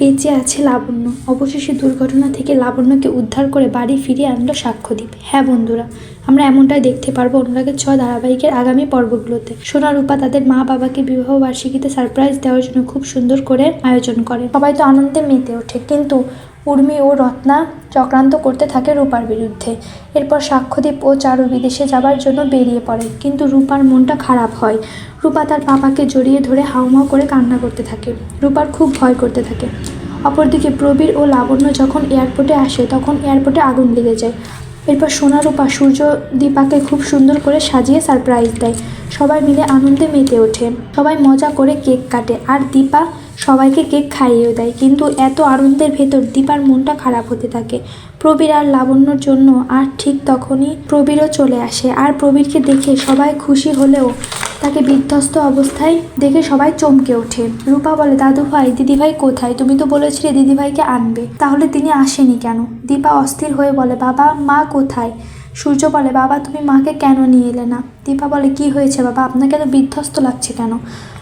বেঁচে আছে লাবণ্য। অবশেষে দুর্ঘটনা থেকে লাবণ্যকে উদ্ধার করে বাড়ি ফিরিয়ে আনলো সাক্ষ্যদ্বীপ। হ্যাঁ বন্ধুরা, আমরা এমনটাই দেখতে পারব অনুরাগের ছয় ধারাবাহিকের আগামী পর্বগুলোতে। সোনা রূপা তাদের মা বাবাকে বিবাহ বার্ষিকীতে সারপ্রাইজ দেওয়ার জন্য খুব সুন্দর করে আয়োজন করে। সবাই তো আনন্দে মেতে ওঠে, কিন্তু উর্মি ও রত্না চক্রান্ত করতে থাকে রূপার বিরুদ্ধে। এরপর সাক্ষ্যদ্বীপ ও চারু বিদেশে যাবার জন্য বেরিয়ে পড়ে, কিন্তু রূপার মনটা খারাপ হয়। রূপা তার পাপাকে জড়িয়ে ধরে হাউমাউ করে কান্না করতে থাকে। রূপার খুব ভয় করতে থাকে। অপরদিকে প্রবীর ও লাবণ্য যখন এয়ারপোর্টে আসে, তখন এয়ারপোর্টে আগুন লেগে যায়। এরপর সোনা, রূপা, সূর্য, দীপাকে খুব সুন্দর করে সাজিয়ে সারপ্রাইজ দেয়। সবাই মিলে আনন্দে মেতে ওঠে। সবাই মজা করে কেক কাটে। আর দীপা সবাইকে কেক খাইয়েও দেয়, কিন্তু এত আনন্দের ভেতর দীপার মনটা খারাপ হতে থাকে। প্রবীর আর লাবণ্যর জন্য আর ঠিক তখনই প্রবীরও চলে আসে আর প্রবীরকে দেখে সবাই খুশি হলেও তাকে বিধ্বস্ত অবস্থায় দেখে সবাই চমকে ওঠে। রূপা বলে, দাদু ভাই দিদিভাই কোথায়? তুমি তো বলেছিলে দিদিভাইকে আনবে। তাহলে তিনি আসেনি কেন? দীপা অস্থির হয়ে বলে, বাবা, মা কোথায়? সূর্য বলে, বাবা, তুমি মাকে কেন নিয়ে এলে না? দীপা বলে, কি হয়েছে বাবা? আপনাকে এত বিধ্বস্ত লাগছে কেন?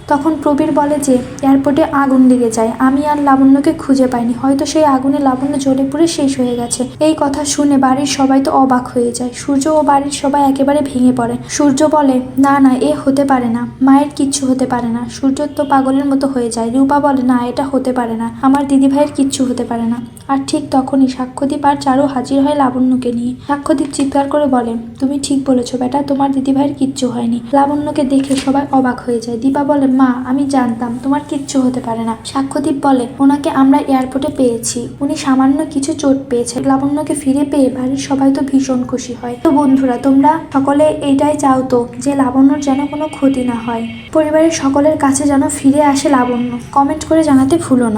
তখন প্রবীর বলে যে, এয়ারপোর্টে আগুন লেগে যায়। আমি আর লাবণ্যকে খুঁজে পাইনি। হয়তো সেই আগুনে লাবণ্য জ্বলে পুড়ে শেষ হয়ে গেছে। এই কথা শুনে বাড়ির সবাই তো অবাক হয়ে যায়। সূর্য ও বাড়ির সবাই একেবারে ভেঙে পড়ে। সূর্য বলে, না না, এ হতে পারে না। মায়ের কিচ্ছু হতে পারে না। সূর্য তো পাগলের মতো হয়ে যায়। রূপা বলে, না, এটা হতে পারে না। আমার দিদিভাইয়ের কিচ্ছু হতে পারে না। আর ঠিক তখনই সাক্ষ্যদীপ আর চারু হাজির হয় লাবণ্যকে নিয়ে। সাক্ষ্যদীপ চিৎকার করে বলে, তুমি ঠিক বলেছ বেটা, তোমার দিদিভাইয়ের কিচ্ছু হয়নি। লাবণ্যকে দেখে সবাই অবাক হয়ে যায়। দীপা বলে, মা, আমি জানতাম, তোমার কিচ্ছু হতে পারে না। সাক্ষ্যদীপ বলে, ওনাকে আমরা এয়ারপোর্টে পেয়েছি। উনি সামান্য কিছু চোট পেয়েছে লাবণ্যকে ফিরে পেয়ে বাড়ির সবাই তো ভীষণ খুশি হয়। তো বন্ধুরা, তোমরা সকলে এটাই চাও তো, যে লাবণ্যর যেন কোনো ক্ষতি না হয়। পরিবারের সকলের কাছে যেন ফিরে আসে লাবণ্য। কমেন্ট করে জানাতে ভুলো না।